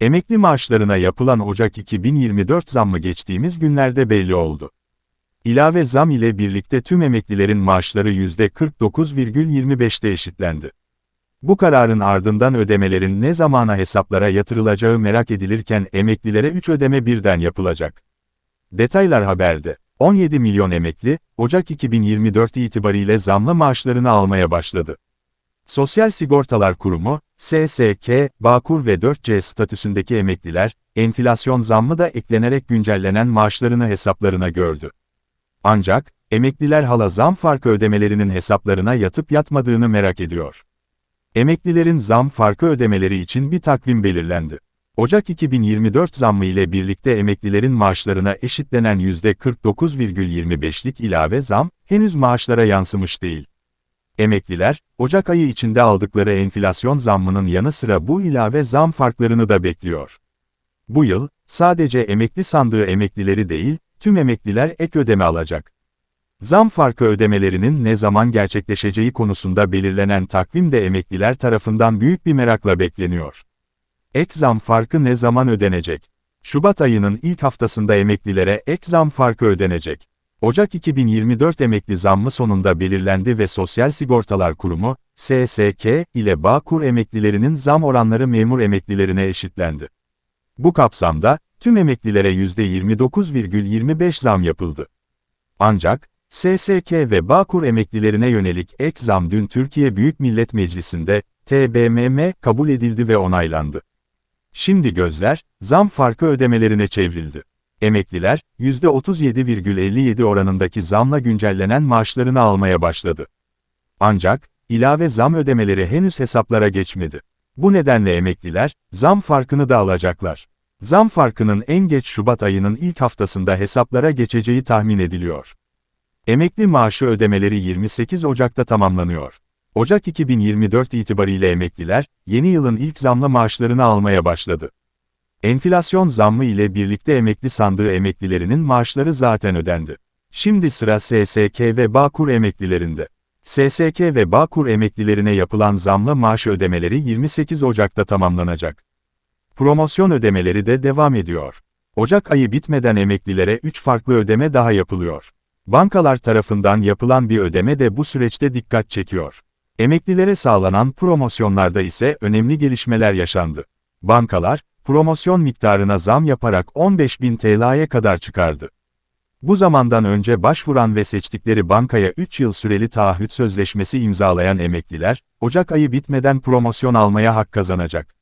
Emekli maaşlarına yapılan Ocak 2024 zammı geçtiğimiz günlerde belli oldu. İlave zam ile birlikte tüm emeklilerin maaşları %49,25'te eşitlendi. Bu kararın ardından ödemelerin ne zamana hesaplara yatırılacağı merak edilirken emeklilere 3 ödeme birden yapılacak. Detaylar haberde. 17 milyon emekli, Ocak 2024 itibariyle zamlı maaşlarını almaya başladı. Sosyal Sigortalar Kurumu, SSK, Bağkur ve 4C statüsündeki emekliler, enflasyon zammı da eklenerek güncellenen maaşlarını hesaplarına gördü. Ancak, emekliler hala zam farkı ödemelerinin hesaplarına yatıp yatmadığını merak ediyor. Emeklilerin zam farkı ödemeleri için bir takvim belirlendi. Ocak 2024 zammı ile birlikte emeklilerin maaşlarına eşitlenen %49,25'lik ilave zam, henüz maaşlara yansımış değil. Emekliler, Ocak ayı içinde aldıkları enflasyon zammının yanı sıra bu ilave zam farklarını da bekliyor. Bu yıl, sadece emekli sandığı emeklileri değil, tüm emekliler ek ödeme alacak. Zam farkı ödemelerinin ne zaman gerçekleşeceği konusunda belirlenen takvim de emekliler tarafından büyük bir merakla bekleniyor. Ek zam farkı ne zaman ödenecek? Şubat ayının ilk haftasında emeklilere ek zam farkı ödenecek. Ocak 2024 emekli zammı sonunda belirlendi ve Sosyal Sigortalar Kurumu, SSK, ile Bağkur emeklilerinin zam oranları memur emeklilerine eşitlendi. Bu kapsamda, tüm emeklilere %29,25 zam yapıldı. Ancak, SSK ve Bağkur emeklilerine yönelik ek zam dün Türkiye Büyük Millet Meclisi'nde, TBMM, kabul edildi ve onaylandı. Şimdi gözler, zam farkı ödemelerine çevrildi. Emekliler, %37,57 oranındaki zamla güncellenen maaşlarını almaya başladı. Ancak, ilave zam ödemeleri henüz hesaplara geçmedi. Bu nedenle emekliler, zam farkını da alacaklar. Zam farkının en geç Şubat ayının ilk haftasında hesaplara geçeceği tahmin ediliyor. Emekli maaşı ödemeleri 28 Ocak'ta tamamlanıyor. Ocak 2024 itibariyle emekliler, yeni yılın ilk zamlı maaşlarını almaya başladı. Enflasyon zammı ile birlikte emekli sandığı emeklilerinin maaşları zaten ödendi. Şimdi sıra SSK ve Bağkur emeklilerinde. SSK ve Bağkur emeklilerine yapılan zamlı maaş ödemeleri 28 Ocak'ta tamamlanacak. Promosyon ödemeleri de devam ediyor. Ocak ayı bitmeden emeklilere 3 farklı ödeme daha yapılıyor. Bankalar tarafından yapılan bir ödeme de bu süreçte dikkat çekiyor. Emeklilere sağlanan promosyonlarda ise önemli gelişmeler yaşandı. Bankalar, promosyon miktarına zam yaparak 15.000 TL'ye kadar çıkardı. Bu zamandan önce başvuran ve seçtikleri bankaya 3 yıl süreli taahhüt sözleşmesi imzalayan emekliler, Ocak ayı bitmeden promosyon almaya hak kazanacak.